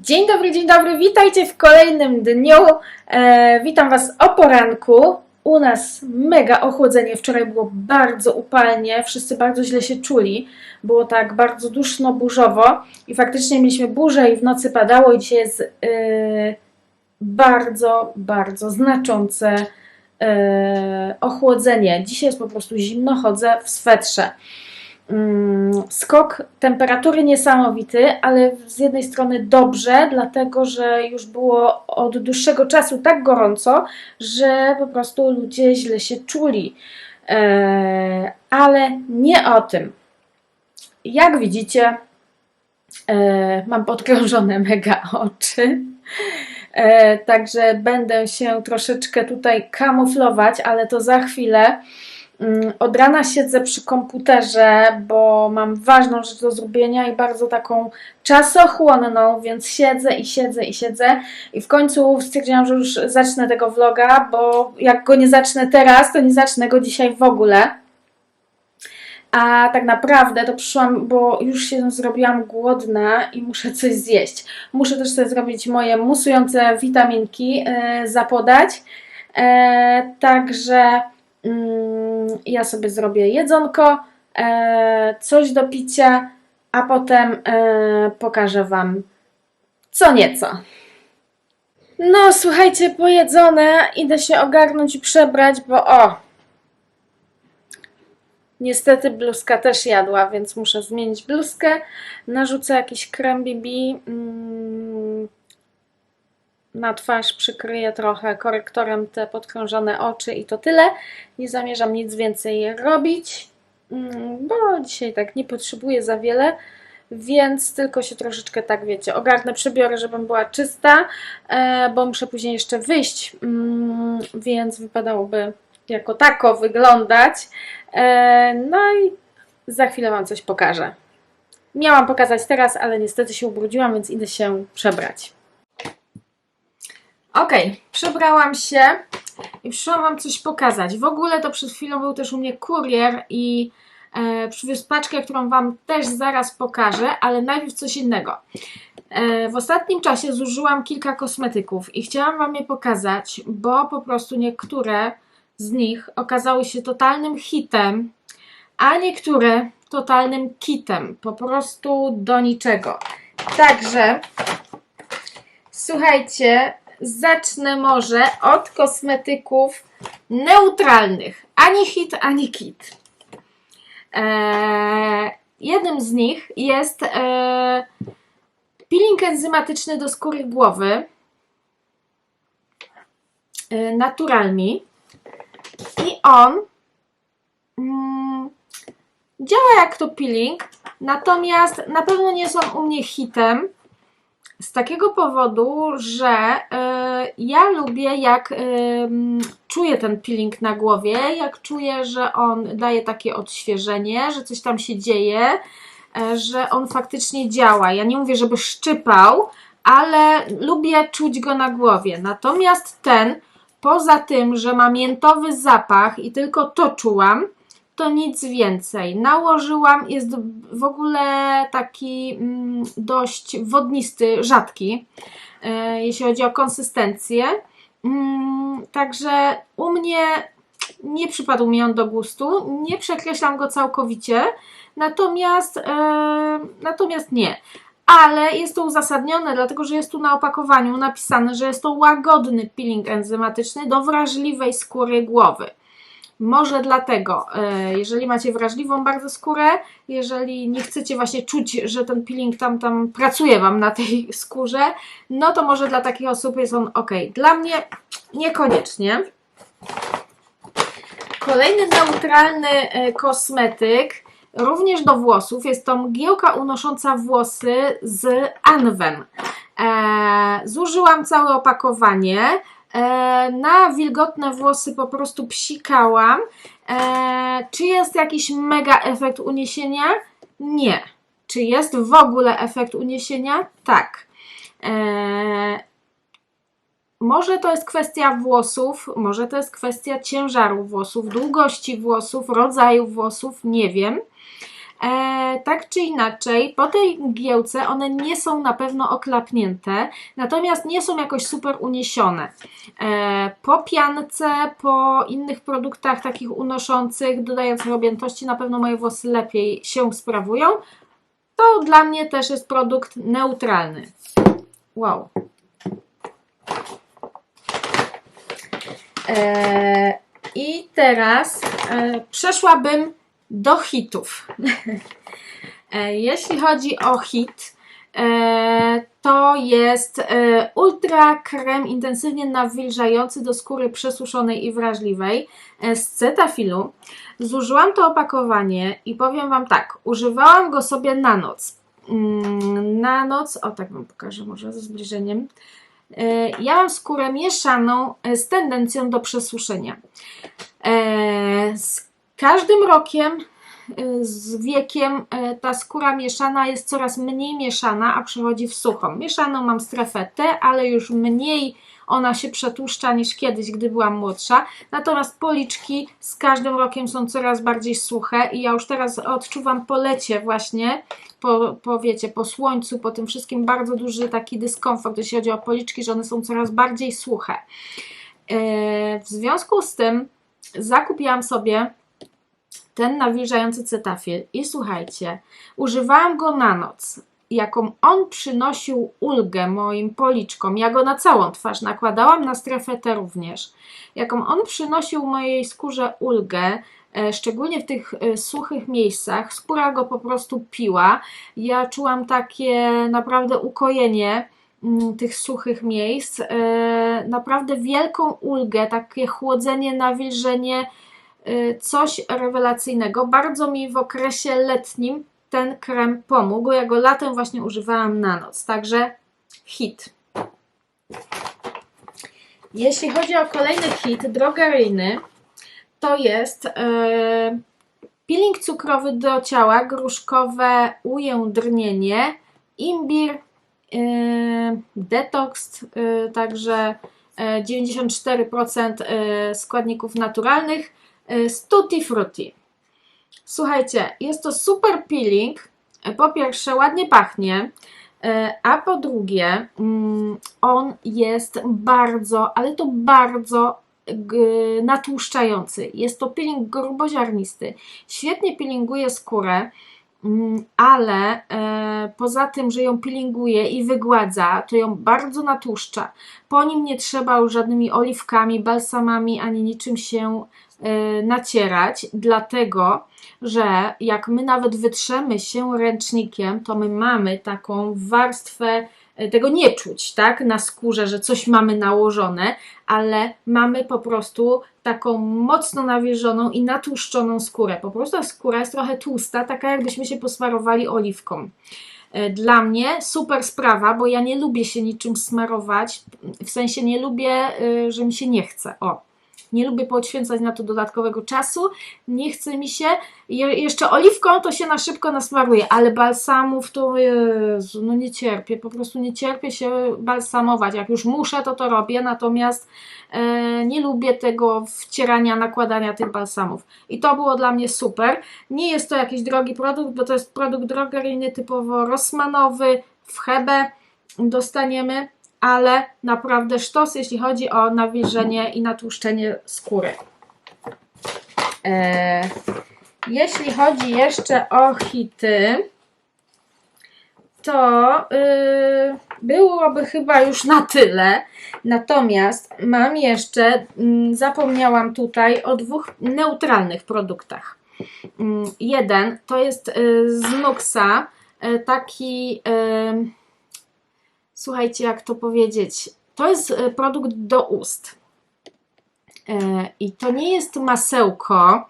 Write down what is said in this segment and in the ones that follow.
Dzień dobry, dzień dobry, witajcie w kolejnym dniu. E, witam Was o poranku. U nas mega ochłodzenie. Wczoraj było bardzo upalnie, wszyscy bardzo źle się czuli. Było tak bardzo duszno, burzowo i faktycznie mieliśmy burzę i w nocy padało i dzisiaj jest e, bardzo, bardzo znaczące e, ochłodzenie. Dzisiaj jest po prostu zimno, chodzę w swetrze. Mm, Skok temperatury niesamowity, ale z jednej strony dobrze, dlatego że już było od dłuższego czasu tak gorąco, że po prostu ludzie źle się czuli. E, ale nie o tym. Jak widzicie, e, mam podkrążone mega oczy. E, także będę się troszeczkę tutaj kamuflować, ale to za chwilę. Mm, Od rana siedzę przy komputerze, bo mam ważną rzecz do zrobienia i bardzo taką czasochłonną, więc siedzę i siedzę i siedzę. I w końcu stwierdziłam, że już zacznę tego vloga, bo jak go nie zacznę teraz, to nie zacznę go dzisiaj w ogóle. A tak naprawdę to przyszłam, bo już się zrobiłam głodna i muszę coś zjeść. Muszę też sobie zrobić moje musujące witaminki, yy, zapodać. E, także mm, ja sobie zrobię jedzonko, e, coś do picia, a potem e, pokażę Wam co nieco. No, słuchajcie, pojedzone, idę się ogarnąć i przebrać, bo o, Niestety bluzka też jadła, więc muszę zmienić bluzkę. Narzucę jakiś krem BB. Mm, na twarz przykryję trochę korektorem te podkrążone oczy i to tyle. Nie zamierzam nic więcej robić, mm, bo dzisiaj tak nie potrzebuję za wiele. Więc tylko się troszeczkę tak wiecie, ogarnę, przebiorę, żebym była czysta, e, bo muszę później jeszcze wyjść, mm, więc wypadałoby jako tako wyglądać. E, No i za chwilę Wam coś pokażę. Miałam pokazać teraz, ale niestety się ubrudziłam, więc idę się przebrać. Ok, przebrałam się i przyszłam Wam coś pokazać. W ogóle to przed chwilą był też u mnie kurier i e, przywiózł paczkę, którą Wam też zaraz pokażę, ale najpierw coś innego. E, w ostatnim czasie zużyłam kilka kosmetyków i chciałam Wam je pokazać, bo po prostu niektóre z nich okazały się totalnym hitem, a niektóre totalnym kitem. Po prostu do niczego. Także słuchajcie, zacznę może od kosmetyków neutralnych. Ani hit, ani kit. Eee, jednym z nich jest eee, peeling enzymatyczny do skóry głowy. Eee, Naturalmi. I on mm, działa jak to peeling, natomiast na pewno nie są u mnie hitem. Z takiego powodu, że y, ja lubię jak mm, czuję ten peeling na głowie, jak czuję, że on daje takie odświeżenie, że coś tam się dzieje, y, że on faktycznie działa. Ja nie mówię, żeby szczypał, ale lubię czuć go na głowie. Natomiast ten Poza tym, że ma miętowy zapach i tylko to czułam, to nic więcej. Nałożyłam, jest w ogóle taki mm, dość wodnisty, rzadki, e, jeśli chodzi o konsystencję. Mm, także u mnie nie przypadł mi on do gustu, nie przekreślam go całkowicie, natomiast, e, natomiast nie ale jest to uzasadnione, dlatego że jest tu na opakowaniu napisane, że jest to łagodny peeling enzymatyczny do wrażliwej skóry głowy. Może dlatego, e, jeżeli macie wrażliwą bardzo skórę, jeżeli nie chcecie właśnie czuć, że ten peeling tam, tam pracuje Wam na tej skórze, no to może dla takich osób jest on ok. Dla mnie niekoniecznie. Kolejny neutralny e, kosmetyk Również do włosów jest to mgiełka unosząca włosy z Anwen. E, zużyłam całe opakowanie. E, na wilgotne włosy po prostu psikałam. E, czy jest jakiś mega efekt uniesienia? Nie. Czy jest w ogóle efekt uniesienia? Tak. E, może to jest kwestia włosów, może to jest kwestia ciężaru włosów, długości włosów, rodzaju włosów, nie wiem. E, tak czy inaczej, po tej mgiełce one nie są na pewno oklapnięte, natomiast nie są jakoś super uniesione. E, po piance, po innych produktach takich unoszących, dodających objętości, na pewno moje włosy lepiej się sprawują. To dla mnie też jest produkt neutralny. Wow. E, I teraz przeszłabym do hitów. E, Jeśli chodzi o hit, e, to jest e, ultra krem intensywnie nawilżający do skóry przesuszonej i wrażliwej z cetafilu. Zużyłam to opakowanie i powiem Wam tak, używałam go sobie na noc. Mm, Na noc, o tak Wam pokażę może ze zbliżeniem. Ja mam skórę mieszaną z tendencją do przesuszenia. Każdym rokiem, e, z wiekiem, e, ta skóra mieszana jest coraz mniej mieszana, a przechodzi w suchą. Mieszaną mam strefę T, ale już mniej ona się przetłuszcza niż kiedyś, gdy byłam młodsza. Natomiast policzki z każdym rokiem są coraz bardziej suche i ja już teraz odczuwam po lecie właśnie, po, po wiecie, po słońcu, po tym wszystkim bardzo duży taki dyskomfort, jeśli chodzi o policzki, że one są coraz bardziej suche. E, W związku z tym zakupiłam sobie ten nawilżający cetafil i słuchajcie, używałam go na noc. Jaką on przynosił ulgę moim policzkom, ja go na całą twarz nakładałam, na strefę T również. Jaką on przynosił mojej skórze ulgę, e, szczególnie w tych e, suchych miejscach, skóra go po prostu piła. Ja czułam takie naprawdę ukojenie mm, tych suchych miejsc, e, naprawdę wielką ulgę, takie chłodzenie, nawilżenie, coś rewelacyjnego. Bardzo mi w okresie letnim ten krem pomógł. Ja go latem właśnie używałam na noc, także hit. Jeśli chodzi o kolejny hit drogeryjny, to jest e, peeling cukrowy do ciała, gruszkowe ujędrnienie, imbir, e, detoks, e, także e, 94% e, składników naturalnych, z tutti frutti. Słuchajcie, jest to super peeling. E, Po pierwsze, ładnie pachnie, e, a po drugie, mm, on jest bardzo, ale to bardzo natłuszczający. Jest to peeling gruboziarnisty. Świetnie peelinguje skórę, ale e, poza tym, że ją peelinguje i wygładza, to ją bardzo natłuszcza. Po nim nie trzeba już żadnymi oliwkami, balsamami ani niczym się e, nacierać, dlatego że jak my nawet wytrzemy się ręcznikiem, to my mamy taką warstwę, tego nie czuć, tak, na skórze, że coś mamy nałożone, ale mamy po prostu taką mocno nawilżoną i natłuszczoną skórę. Po prostu skóra jest trochę tłusta, taka jakbyśmy się posmarowali oliwką. E, Dla mnie super sprawa, bo ja nie lubię się niczym smarować, w sensie nie lubię, y, że mi się nie chce. O, nie lubię poświęcać na to dodatkowego czasu, nie chce mi się. Je, jeszcze oliwką to się na szybko nasmaruje, ale balsamów to Jezu, no nie cierpię, po prostu nie cierpię się balsamować. Jak już muszę, to to robię, natomiast e, nie lubię tego wcierania, nakładania tych balsamów. I to było dla mnie super. Nie jest to jakiś drogi produkt, bo to jest produkt drogeryjny typowo rosmanowy, w Hebe dostaniemy ale naprawdę sztos, jeśli chodzi o nawilżenie i natłuszczenie skóry. E, jeśli chodzi jeszcze o hity, to y, byłoby chyba już na tyle. Natomiast mam jeszcze, mm, zapomniałam tutaj o dwóch neutralnych produktach. Mm, Jeden to jest y, z Nuxa, y, taki. y, Słuchajcie, jak to powiedzieć? To jest e, produkt do ust. E, I to nie jest masełko,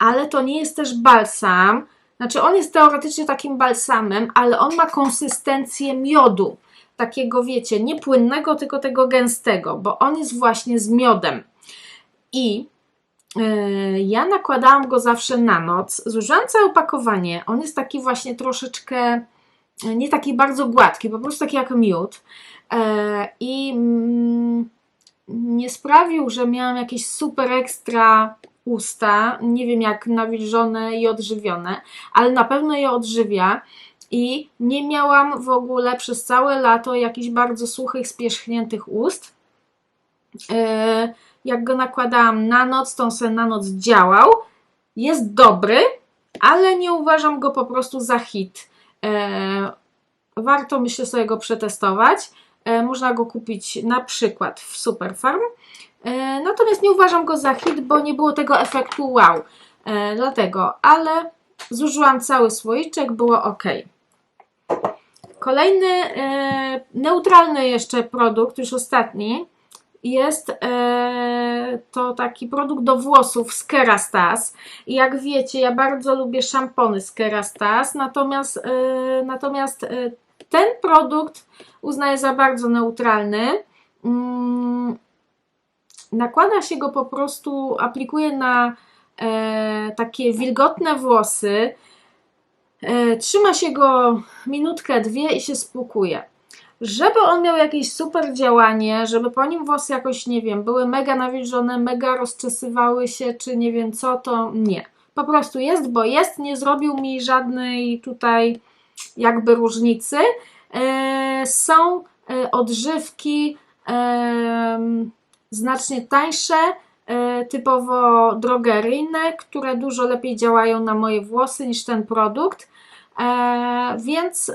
ale to nie jest też balsam. Znaczy, on jest teoretycznie takim balsamem, ale on ma konsystencję miodu. Takiego, wiecie, nie płynnego, tylko tego gęstego, bo on jest właśnie z miodem. I e, ja nakładałam go zawsze na noc. Zużyłam całe opakowanie. On jest taki właśnie troszeczkę nie taki bardzo gładki, po prostu taki jak miód. E, I mm, nie sprawił, że miałam jakieś super ekstra usta. Nie wiem jak nawilżone i odżywione, ale na pewno je odżywia. I nie miałam w ogóle przez całe lato jakichś bardzo suchych, spierzchniętych ust. E, Jak go nakładałam na noc, to on na noc działał. Jest dobry, ale nie uważam go po prostu za hit. E, Warto myślę sobie go przetestować. E, Można go kupić na przykład w Superfarm. E, Natomiast nie uważam go za hit, bo nie było tego efektu wow. Dlatego, ale zużyłam cały słoiczek, było ok. Kolejny neutralny jeszcze produkt, już ostatni, jest e, to taki produkt do włosów z Kerastase. Jak wiecie, ja bardzo lubię szampony z Kerastase, natomiast, e, natomiast e, ten produkt uznaję za bardzo neutralny. Mm, nakłada się go po prostu, aplikuje na e, takie wilgotne włosy. E, trzyma się go minutkę, dwie i się spłukuje. Żeby on miał jakieś super działanie, żeby po nim włosy jakoś, nie wiem, były mega nawilżone, mega rozczesywały się, czy nie wiem co, to nie. Po prostu jest, bo jest, nie zrobił mi żadnej tutaj jakby różnicy. E, są e, odżywki znacznie tańsze, e, typowo drogeryjne, które dużo lepiej działają na moje włosy niż ten produkt. Więc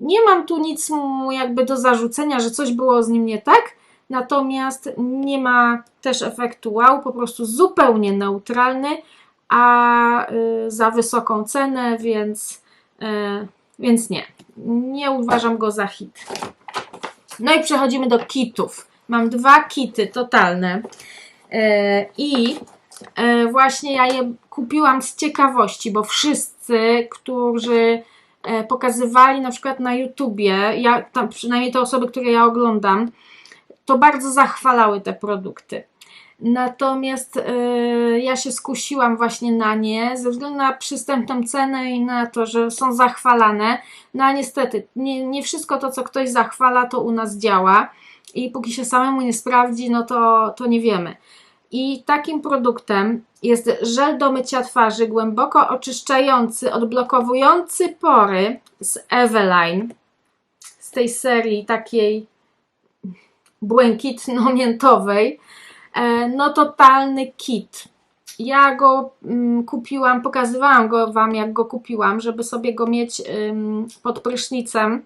nie mam tu nic mu jakby do zarzucenia, że coś było z nim nie tak, natomiast nie ma też efektu wow, po prostu zupełnie neutralny, a y, za wysoką cenę, więc, y, więc nie. Nie uważam go za hit. No i przechodzimy do kitów. Mam dwa kity totalne E, i właśnie ja je kupiłam z ciekawości, bo wszyscy, którzy pokazywali na przykład na YouTubie, ja, tam, przynajmniej te osoby, które ja oglądam, to bardzo zachwalały te produkty. Natomiast e, ja się skusiłam właśnie na nie ze względu na przystępną cenę i na to, że są zachwalane. No a niestety, nie, nie wszystko to, co ktoś zachwala, to u nas działa. I póki się samemu nie sprawdzi, no to, to nie wiemy. I takim produktem jest żel do mycia twarzy głęboko oczyszczający, odblokowujący pory z Eveline. Z tej serii takiej błękitno-miętowej. E, No totalny kit. Ja go mm, kupiłam, pokazywałam go Wam, jak go kupiłam, żeby sobie go mieć pod prysznicem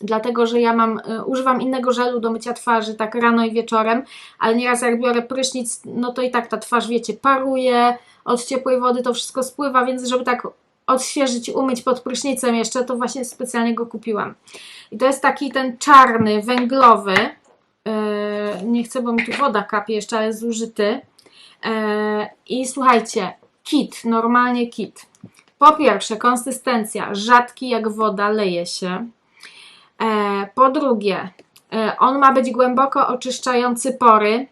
dlatego że ja mam, y, używam innego żelu do mycia twarzy tak rano i wieczorem, ale nieraz jak biorę prysznic, no to i tak ta twarz, wiecie, paruje, od ciepłej wody to wszystko spływa, więc żeby tak odświeżyć, umyć pod prysznicem jeszcze, to właśnie specjalnie go kupiłam. I to jest taki ten czarny, węglowy, yy, nie chcę, bo mi tu woda kapie jeszcze, ale zużyty. Yy, I słuchajcie, kit, normalnie kit. Po pierwsze, konsystencja, rzadki jak woda, leje się. E, po drugie, e, on ma być głęboko oczyszczający pory.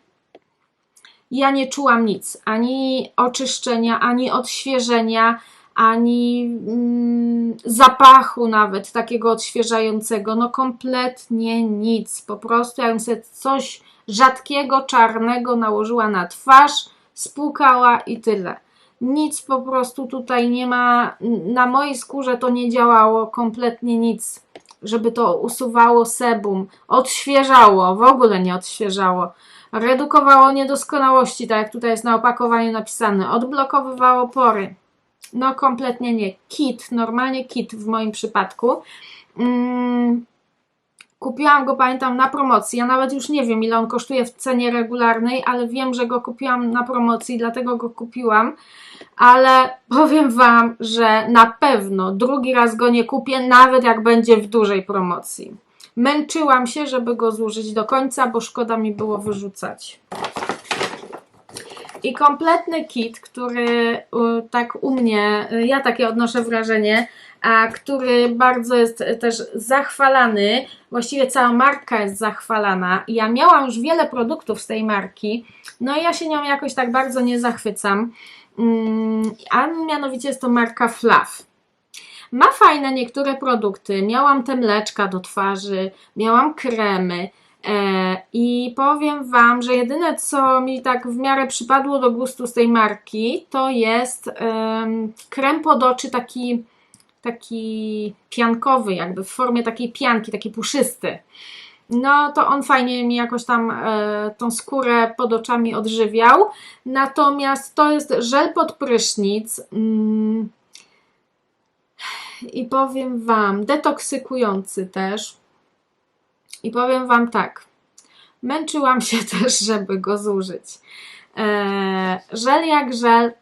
Ja nie czułam nic, ani oczyszczenia, ani odświeżenia, ani mm, zapachu nawet takiego odświeżającego. No kompletnie nic. Po prostu jakbym sobie coś rzadkiego, czarnego nałożyła na twarz, spłukała i tyle. Nic po prostu tutaj nie ma. Na mojej skórze to nie działało kompletnie nic żeby to usuwało sebum, odświeżało, w ogóle nie odświeżało, redukowało niedoskonałości, tak jak tutaj jest na opakowaniu napisane, odblokowywało pory. No kompletnie nie. Kit, normalnie kit w moim przypadku. Mm, kupiłam go, pamiętam, na promocji. Ja nawet już nie wiem, ile on kosztuje w cenie regularnej, ale wiem, że go kupiłam na promocji, dlatego go kupiłam. Ale powiem Wam, że na pewno drugi raz go nie kupię, nawet jak będzie w dużej promocji. Męczyłam się, żeby go zużyć do końca, bo szkoda mi było wyrzucać. I kompletny kit, który tak u mnie, ja takie odnoszę wrażenie, a który bardzo jest też zachwalany. Właściwie cała marka jest zachwalana. Ja miałam już wiele produktów z tej marki, no i ja się nią jakoś tak bardzo nie zachwycam. Mm, A mianowicie jest to marka Fluff. Ma fajne niektóre produkty. Miałam te mleczka do twarzy, miałam kremy, I powiem Wam, że jedyne co mi tak w miarę przypadło do gustu z tej marki, to jest em, krem pod oczy taki, taki piankowy, jakby w formie takiej pianki, taki puszysty. No to on fajnie mi jakoś tam e, tą skórę pod oczami odżywiał. Natomiast to jest żel pod prysznic. Mm, I powiem Wam, detoksykujący też. I powiem Wam tak, męczyłam się też, żeby go zużyć. Eee, żel jak żel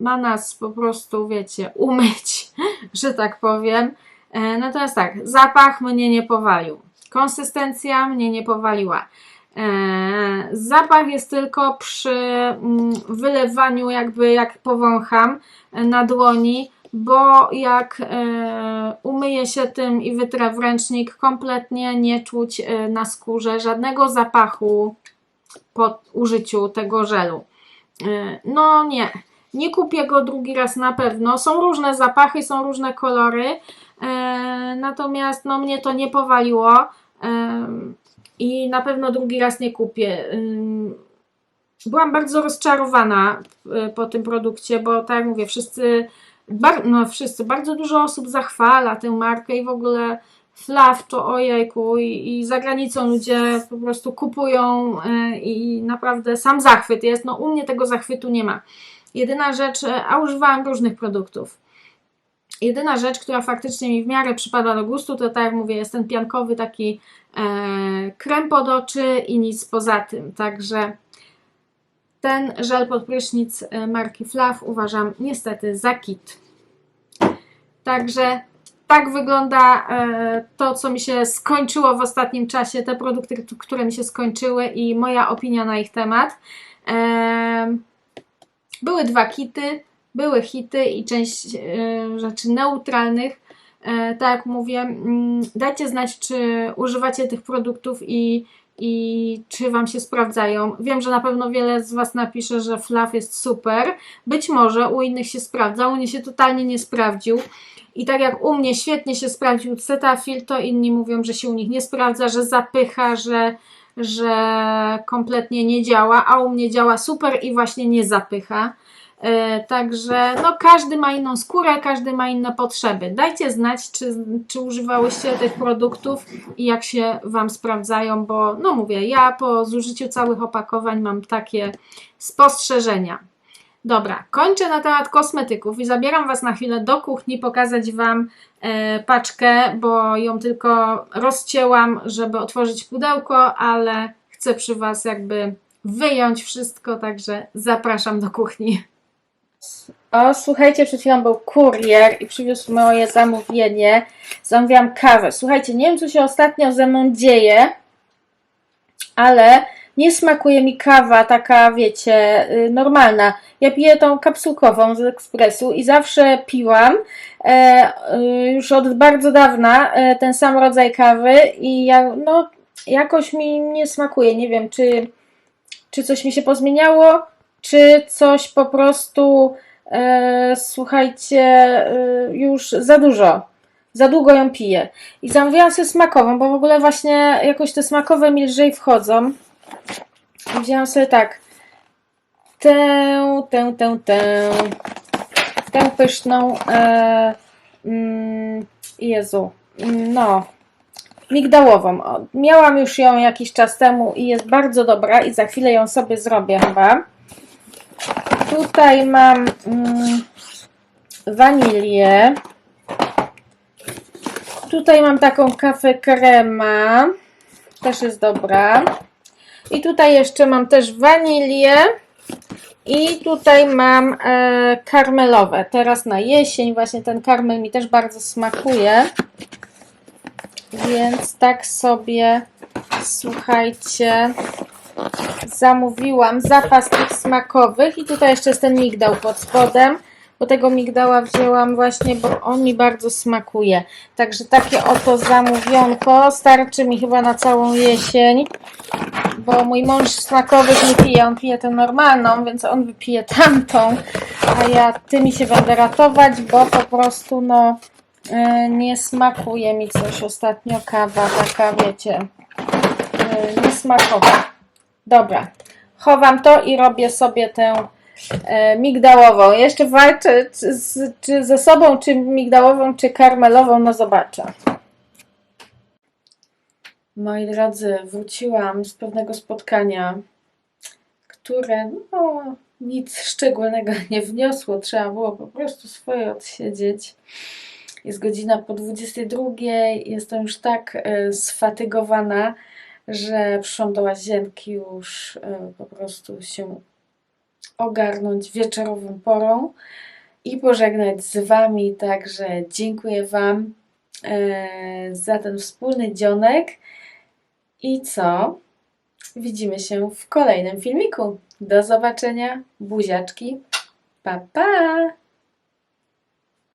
ma nas po prostu, wiecie, umyć, że tak powiem. E, natomiast tak, zapach mnie nie powalił. Konsystencja mnie nie powaliła. E, zapach jest tylko przy mm, wylewaniu, jakby jak powącham e, na dłoni, bo jak e, umyję się tym i wytrę w ręcznik, kompletnie nie czuć e, na skórze żadnego zapachu po użyciu tego żelu. E, no nie, nie kupię go drugi raz na pewno. Są różne zapachy, są różne kolory, natomiast no, mnie to nie powaliło i na pewno drugi raz nie kupię. Byłam bardzo rozczarowana po tym produkcie, bo tak jak mówię, wszyscy, bar, no wszyscy, bardzo dużo osób zachwala tę markę i w ogóle Flaw to ojejku i, i za granicą ludzie po prostu kupują e, i naprawdę sam zachwyt jest. No u mnie tego zachwytu nie ma. Jedyna rzecz, e, a używałam różnych produktów. Jedyna rzecz, która faktycznie mi w miarę przypada do gustu, to tak jak mówię, jest ten piankowy taki e, krem pod oczy i nic poza tym. Także ten żel pod prysznic e, marki Flaw uważam niestety za kit. Także tak wygląda e, to, co mi się skończyło w ostatnim czasie, te produkty, które mi się skończyły i moja opinia na ich temat. Były dwa kity, były hity i część e, rzeczy neutralnych. E, tak jak mówię, mm, dajcie znać, czy używacie tych produktów i, i czy Wam się sprawdzają. Wiem, że na pewno wiele z Was napisze, że Fluff jest super. Być może u innych się sprawdza, u mnie się totalnie nie sprawdził. I tak jak u mnie świetnie się sprawdził Cetaphil, to inni mówią, że się u nich nie sprawdza, że zapycha, że, że kompletnie nie działa, a u mnie działa super i właśnie nie zapycha. E, Także no, każdy ma inną skórę, każdy ma inne potrzeby. Dajcie znać, czy, czy używałyście tych produktów i jak się Wam sprawdzają, bo no mówię, ja po zużyciu całych opakowań mam takie spostrzeżenia. Dobra, kończę na temat kosmetyków i zabieram Was na chwilę do kuchni pokazać Wam e, paczkę, bo ją tylko rozcięłam, żeby otworzyć pudełko, ale chcę przy Was jakby wyjąć wszystko, także zapraszam do kuchni. O, słuchajcie, przed chwilą był kurier i przywiózł moje zamówienie. Zamówiłam kawę. Słuchajcie, nie wiem, co się ostatnio ze mną dzieje, ale nie smakuje mi kawa taka, wiecie, y, normalna. Ja piję tą kapsułkową z ekspresu i zawsze piłam e, y, już od bardzo dawna e, ten sam rodzaj kawy i ja, no, jakoś mi nie smakuje. Nie wiem, czy, czy coś mi się pozmieniało, czy coś po prostu, e, słuchajcie, e, już za dużo. Za długo ją piję. I zamówiłam sobie smakową, bo w ogóle właśnie jakoś te smakowe mi lżej wchodzą. Wzięłam sobie tak. Tę, tę, tę, tę. Tę pyszną. E, mm, Jezu. No. Migdałową. Miałam już ją jakiś czas temu i jest bardzo dobra i za chwilę ją sobie zrobię chyba. Tutaj mam mm, wanilię. Tutaj mam taką kawę krema. Też jest dobra. I tutaj jeszcze mam też wanilię. I tutaj mam e, karmelowe. Teraz na jesień właśnie ten karmel mi też bardzo smakuje. Więc tak sobie słuchajcie zamówiłam zapas tych smakowych i tutaj jeszcze jest ten migdał pod spodem, bo tego migdała wzięłam właśnie, bo on mi bardzo smakuje. Także takie oto zamówionko starczy mi chyba na całą jesień, bo mój mąż smakowych nie pije, on pije tę normalną, więc on wypije tamtą, a ja tymi się będę ratować, bo po prostu no e, nie smakuje mi coś ostatnio kawa taka, wiecie, niesmakowe. Dobra, chowam to i robię sobie tę e, migdałową. Jeszcze walczę z, czy ze sobą, czy migdałową, czy karmelową, no zobaczę. Moi drodzy, wróciłam z pewnego spotkania, które no, nic szczególnego nie wniosło. Trzeba było po prostu swoje odsiedzieć. Jest godzina po 22. Jestem już tak e, sfatygowana, że przyszłam do łazienki już e, po prostu się ogarnąć wieczorową porą i pożegnać z Wami. Także dziękuję Wam e, za ten wspólny dzionek. I co? Widzimy się w kolejnym filmiku. Do zobaczenia. Buziaczki. Pa, pa!